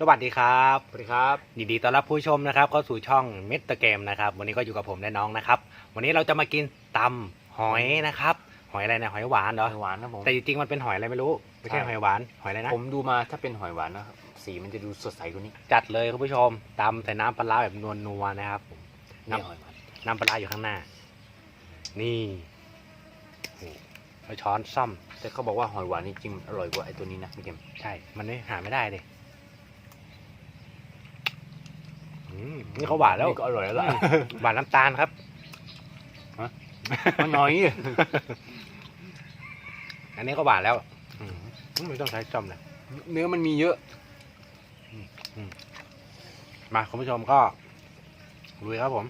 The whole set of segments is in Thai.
สวัสดีครับสวัสดีครับยินดีต้อนรับผู้ชมนะครับเข้าสู่ช่องเมตเกมนะครับ วันนี้ก็อยู่กับผมและน้องนะครับ วันนี้เราจะมากินตำหอยนะครับ หอยอะไรนะหอยหวานเหรอหอยหวานนะผมแต่จริงๆมันเป็นหอยอะไรไม่รู้ไม่ใช่ใช่หอยหวานหอยอะไรนะผมดูมาถ้าเป็นหอยหวานนะครับสีมันจะดูสดใสกว่านี้ จัดเลยคุณผู้ชมตำใส่น้ำปลาร้าแบบนัวๆนะครับนี่น้ำหอยหวานน้ำปลาร้าอยู่ข้างหน้า นี่โอ้โหเอาช้อนซ่อมแต่เขาบอกว่าหอยหวานนี่จริงอร่อยกว่าไอ้ตัวนี้นะพี่เกมใช่ มันไม่หาไม่ได้เลยอืม นี่เขาหวานแล้วก็อร่อยแล้วล่ะหวานน้ำตาลครับมันน้อยอันนี้ก็หวานแล้วอืมไม่ต้องใช้ซ่อมเลยเนื้อมันมีเยอะมาคุณผู้ชมก็ลุยครับผม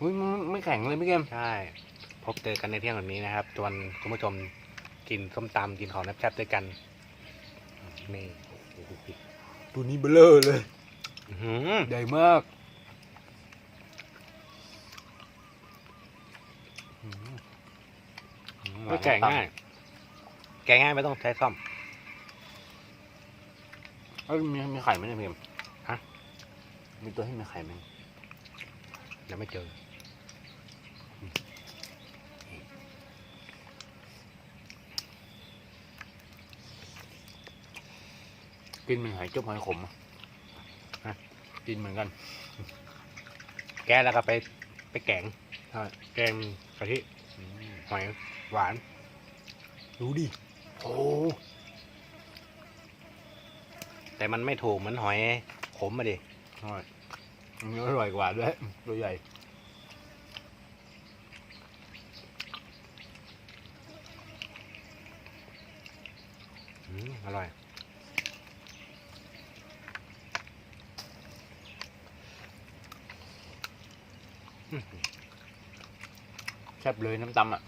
อุ้ยมันไม่แข็งเลยพี่เกมใช่ พบเจอกันในเที่ยงวันนี้นะครับชวนคุณผู้ชมกินส้มตำกินของแซ่บๆด้วยกันนี่ตัวนี้เบลอเลยอื้อหือ ใหญ่มากก็แกะง่าย แกะง่ายไม่ต้องใช้ซ่อมเอ้ยมีมีไข่ไหมเนี่ยพี่เกมฮะ มีตัวที่มีไข่ไหมยังไม่เจอ กินเหมันหอยจุ๊บหอยขมอะฮะ กินเหมือนกัน แกะแล้วก็ไปไปแกงใช่แกงกะทิหอยหวานดูดิ โอ้ แต่มันไม่ถูกเหมือนหอยขมมาดิใช่อันนี้อร่อยกว่าด้วย ตัวใหญ่อืมอร่อย แซ่บเลยน้ำตำอะ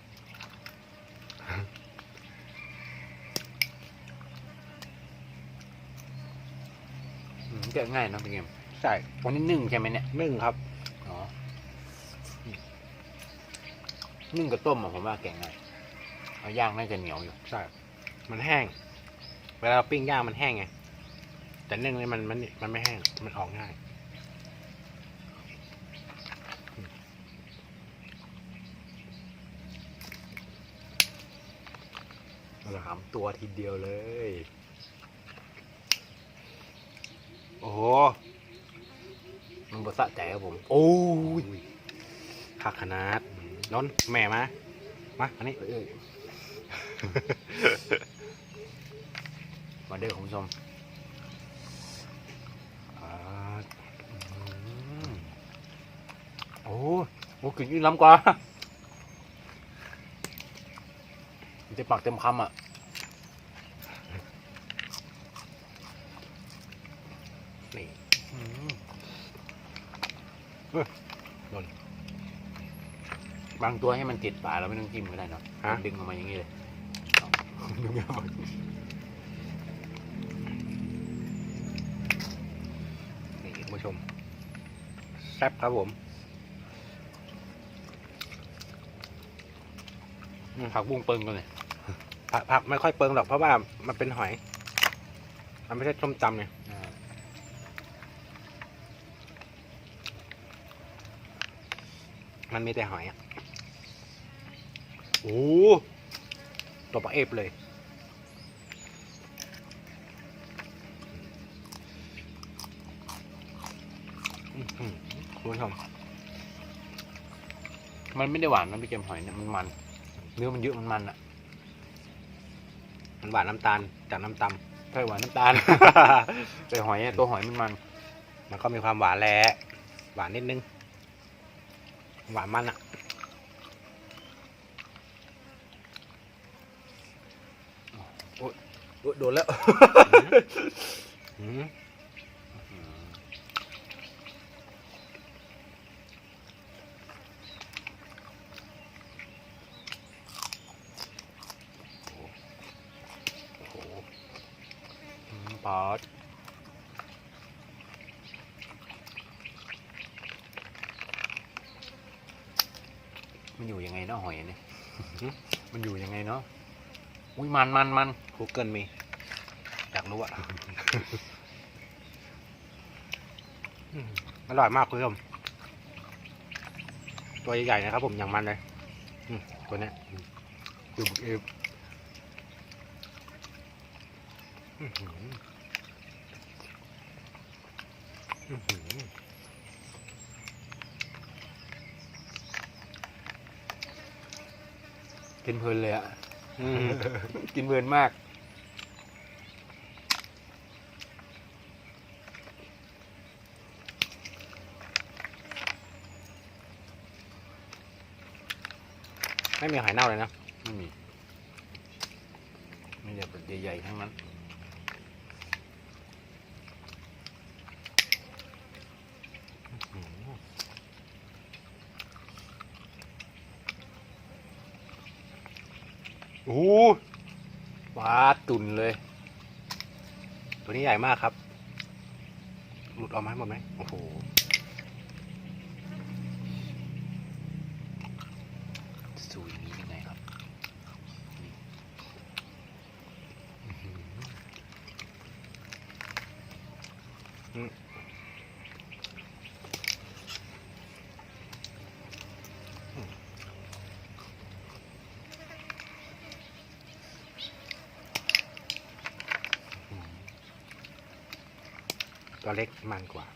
อืมแกะง่ายนะพี่เกมใช่วันนี้นึ่งใช่ไหมเนี่ย นึ่งครับ อ๋อนึ่งกับต้มอะผมว่าแกะง่ายเอาย่างน่าจะเหนียวอยู่ ใช่ มันแห้ง เวลาเราปิ้งย่างมันแห้งไง แต่นึ่งนี่มันมันมันไม่แห้ง มันออกง่าย สามตัวทีเดียวเลย โอ้โห มันบดสะใจครับผม โอ้ยคักขนาดน้นแม่มา มา อันนี้เอ้ยเอ้ยมาเด้อคุณผู้ชมอ่าอืมโอ้โหกลิ่นยิ่งล้ำกว่า มันจะปากเต็มคำอะนี่อืมบางตัวให้มันติดฝาเราไม่ต้องจิ้มก็ได้เนาะฮะ ดึงออกมาอย่างนี้เลยดึงออกมานี่คุณผู้ชมแซ่บครับผมผักบุ้งเปิงกันเลย ผักผักไม่ค่อยเปิงหรอกเพราะว่ามันเป็นหอย มันไม่ใช่ส้มตำไงมันมีแต่หอยอะโอ้ตัวปลาเอฟเลยอื้อหือคุณผู้ชมมันไม่ได้หวานนะพี่เกมหอยเนี่ยมันมัน เนื้อมันเยอะมันมันอะ หวานน้ำตาลจากน้ำตใช่หวานน้ำตาลำแต่หอยอะตัวหอยมันมัน มันก็มีความหวานแหละหวานนิดนึง หวานมันอะโอ๊ยโดนแล้ว อืมโอ้โห ปอด มันอยู่ยังไงเนาะหอยอันเนี่ยมันอยู่ยังไงเนาะอุ้ยมันมันมัน Google มีไออยากรู้อะอืมอร่อยมากคุณผู้ชมตัวใหญ่ๆนะครับผมอย่างมันเลยอืมตัวเนี้ยดูบุกเอฟอื้อหืออื้อหือ กินเพลินเลยอะอืมกินเพลินมาก ไม่มีหอยเน่าเลยนะ ไม่มี ไม่ใช่แบบใหญ่ๆทั้งนั้น โอ้โหปลาตุ่นเลย ตัวนี้ใหญ่มากครับ หลุดออกมาหมดไหมโอ้โหสูตรนี้ยังไงครับ ตัวเล็กมันกว่า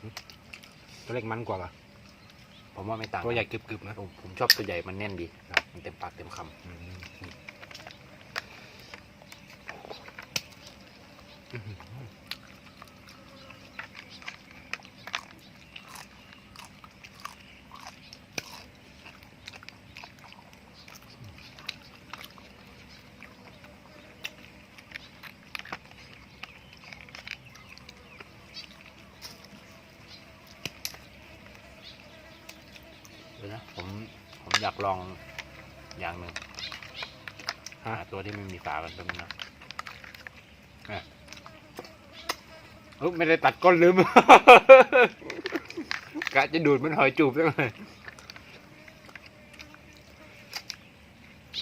หึตัวเล็กมันกว่าปะผมว่าไม่ต่างตัวใหญ่กรึบๆนะผมผมชอบตัวใหญ่มันแน่นดีมันเต็มปากเต็มคอืมอื้อหือำเดี๋ยวนะผมผม อยากลองอย่างหนึ่งหาตัวที่ไม่มีฝากันตรงนี้นะอะเอ้ยไม่ได้ตัดก้นลืม กะจะดูดมันหอยจูบยังไง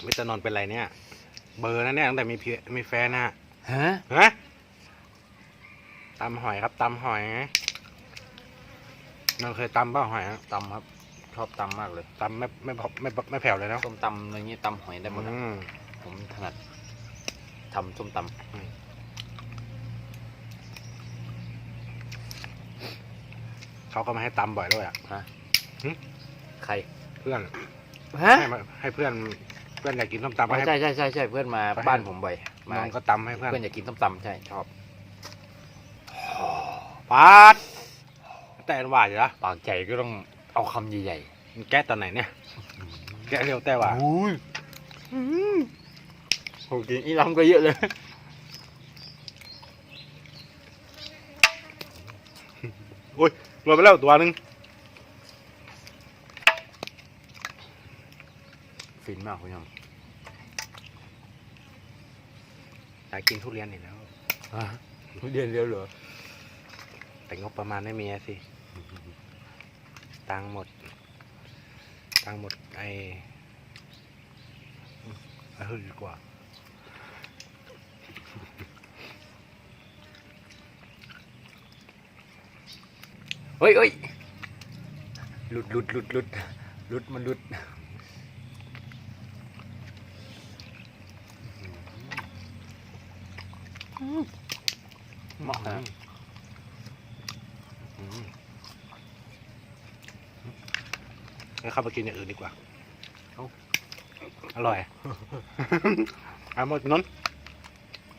วิจารนนท์เป็นไรเนี่ย เบอร์นะเนี่ยตั้งแต่มีเพียมีแฟนนะฮะฮะตำหอยครับตำหอยนนท์เคยตำเปล่าหอยอะตำครับ ชอบตำมากเลยตำไม่ไม่ไม่ไม่ไม่แผ่วเลยเนาะส้มตำอะไรเงี้ยตำหอยได้หมดอะอืมผมถนัดทำส้มตเขาก็มาให้ตำบ่อยด้วยอะำฮะหึ ใครเพื่อนฮะให้มาให้เพื่อนเพื่อนอยากกินส้มตำก็ให้ ใช่ใช่ใช่ใช่เพื่อนมาไปให้ บ้านผมบ่อยนมานท์ก็ตำให้เพื่อนเพื่อนอยากกินส้มตำใช่ชอบปาดแต่หวานอยู่นะปากใจก็ต้อง เอาคำใหญ่มันแก้ตอนไหนเนี่ย แก้เร็วแต่หวานๆอุ้ยโหกินอีล้ำก็เยอะเลยรวมไปแล้วตัวหนึงฟินมากคุณผู้ชมอยากกินทุเรียนอีกแล้วทุเรียนเดียวเหรอแต่งบประมาณไม่มีอะสิ ตังค์หมด ตังค์หมดไอ้เออดีกว่าเฮ้ยเฮ้ยหลุดหลุดหลุดหลุดหลุดมันหลุดเหมาะนะ อืมงั้น เข้าไปกินอย่างอื่นดีกว่าเอ้าอร่อยเอาหมดนนท์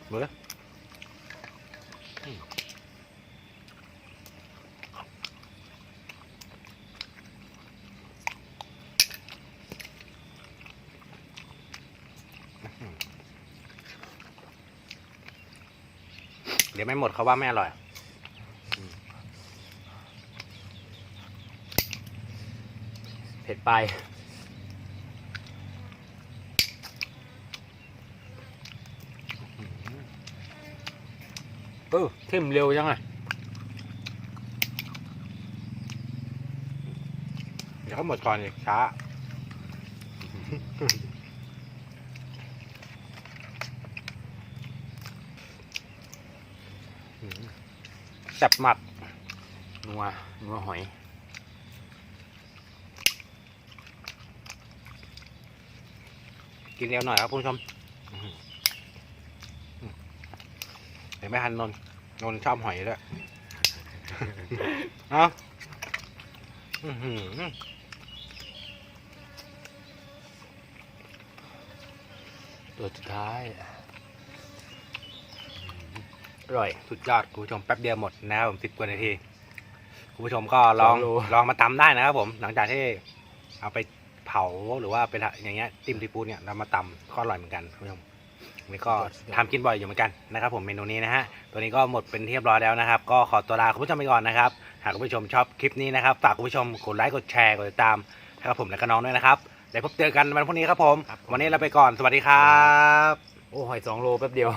หมดแล้วอืมเดี๋ยวไม่หมดเขาว่าไม่อร่อย เผ็ดไป เออทิมเร็วยังไงเดี๋ยวเขาหมดก่อนอีกช้า จับหมัด นัว นัวหอย กินเร็วหน่อยครับคุณผู้ชมอื้อหือเห็นไหมฮันนนท์นนท์ชอบหอยด้วยเอาอื้อหือตัวสุดท้าย อร่อย สุดยอดคุณผู้ชมแป๊บเดียวหมดนะครับผมสิบกว่านาทีคุณผู้ชมก็ลองสองโลลองมาตำได้นะครับผม หลังจากที่เอาไปเผาหรือว่าเป็นอย่างเงี้ยติมซีฟู้ดเนี่ยเรามาตำก็อร่อยเหมือนกันคุณผู้ชมอันนี่ก็ทำกินบ่อยอยู่เหมือนกันนะครับ ผมเมนูนี้นะฮะตัวนี้ก็หมดเป็นที่เรียบร้อยแล้วนะครับ ก็ขอตัวลาคุณผู้ชมไปก่อนนะครับ หากคุณผู้ชมชอบคลิปนี้นะครับฝากคุณผู้ชมกดไลค์กดแชร์กดติดตามให้กับผมและก็น้องด้วยนะครับเดี๋ยวพบเจอกันวันพรุ่งนี้ครับผม วันนี้เราไปก่อนสวัสดีครับ โอ้หอยสองโลแป๊บเดียว